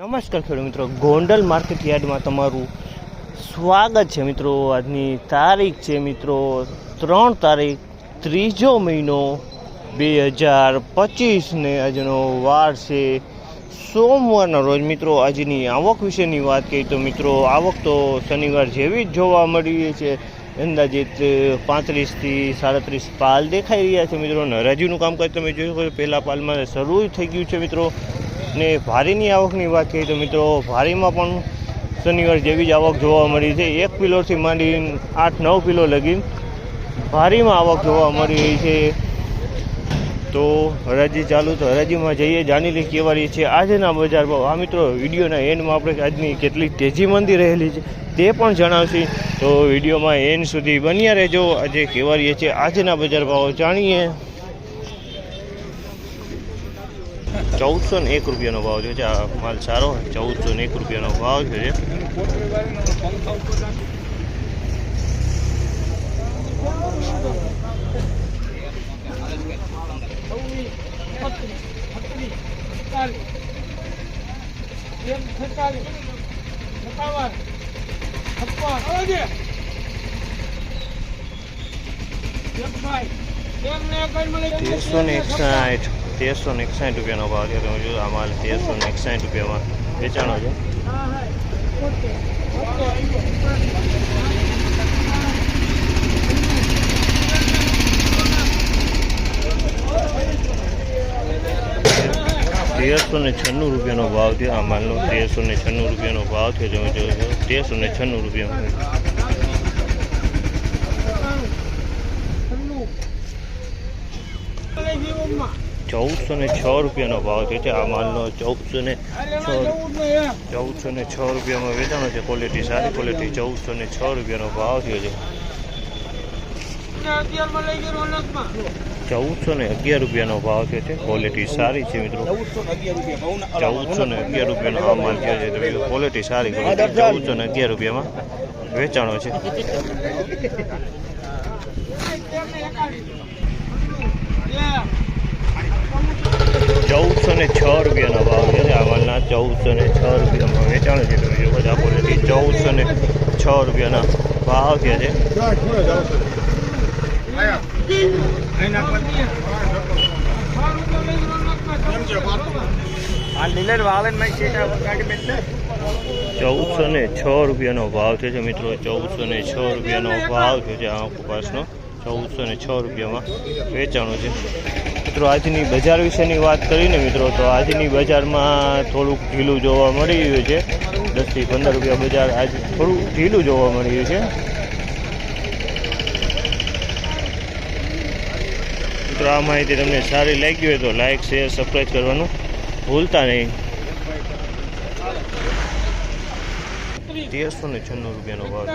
નમસ્કાર ખેડૂત મિત્રો. ગોંડલ માર્કેટ યાર્ડમાં તમારું સ્વાગત છે મિત્રો. આજની તારીખ છે મિત્રો ત્રણ તારીખ, ત્રીજો મહિનો બે હજાર પચીસને આજનો વાર છે સોમવારના રોજ. મિત્રો, આજની આવક વિશેની વાત કરીએ તો મિત્રો, આવક તો શનિવાર જેવી જ જોવા મળી છે. અંદાજિત પાંત્રીસથી સાડત્રીસ પાલ દેખાઈ રહ્યા છે મિત્રો. અને હરાજીનું કામકાજ તમે જોયું હોય પહેલાં પાલમાં શરૂ થઈ ગયું છે મિત્રો. ને ભારીની આવકની વાત કરીએ તો મિત્રો, ભારીમાં પણ શનિવાર જેવી જ આવક જોવા મળી છે. એક કિલોથી માંડી આઠ નવ કિલો લગી ભારીમાં આવક જોવા મળી રહી છે. તો હરાજી ચાલુ, તો હરાજીમાં જઈએ, જાણી લઈએ કેવા રહી છે આજના બજાર ભાવ. આ મિત્રો, વિડીયોના એન્ડમાં આપણે આજની કેટલી તેજી મંદી રહેલી છે, તે પણ જણાવશે. તો વિડીયોમાં એન્ડ સુધી બન્યા રહેજો. આજે કેવા રહીએ છે આજના બજાર ભાવ જાણીએ. ચૌદસો ને એક રૂપિયાનો ભાવ છે. આ માલ સારો ચૌદસો ને એક રૂપિયાનો ભાવ જોઈએ તેરસો ને એકસાઠ. તેરસો ને એકસાઠ રૂપિયાનો ભાવ થયો તમે જોયું આ માલ તેરસો ને એકસાઠ રૂપિયામાં વેચાણો છે. તેરસો ને છન્નું રૂપિયાનો ભાવ થયો આ માલનો તેરસો ને છન્નું રૂપિયાનો ભાવ થયો તમે જોયો તેરસો ને છન્નું રૂપિયા ચૌદસો ને છ રૂપિયાનો ભાવ થયો છે આ માલનો ચૌદસો ને છ ચૌદસો ને છ રૂપિયામાં વેચાણો છે. ક્વોલિટી સારી ક્વોલિટી ચૌદસો ને છ રૂપિયાનો ભાવ થયો છે. ચૌદસો ને અગિયાર રૂપિયાનો ભાવ થયો છે. ક્વોલિટી સારી છે મિત્રો. ચૌદસો ને અગિયાર રૂપિયાનો આ માલ થયો છે. તો ક્વોલિટી સારી ક્વોલિટી ચૌદસો ને અગિયાર રૂપિયામાં વેચાણો છે. ચૌદસો ને છ રૂપિયાનો ભાવ છે માલના ચૌદસો ને છ રૂપિયામાં વેચાણ છે બધા ક્વોલિટી ચૌદસો ને છ રૂપિયાના ભાવ થયા છે ચૌદસો ને છ રૂપિયાનો ભાવ છે મિત્રો, ચૌદસો ને છ રૂપિયાનો ભાવ થયો છે આ કપાસનો ચૌદસો ને છ રૂપિયામાં વેચાણું છે. મિત્રો, આજની બજાર વિશેની વાત કરીને મિત્રો, તો આજની બજારમાં થોડુંક ઢીલું જોવા મળી રહ્યું છે. દસથી પંદર રૂપિયા બજાર આજ થોડું ઢીલું જોવા મળી રહ્યું છે. મિત્રો, આ માહિતી તમને સારી લાગી હોય તો લાઇક શેર સબસ્ક્રાઈબ કરવાનું ભૂલતા નહીં. તેરસો ને છન્નું રૂપિયાનો ભાવ.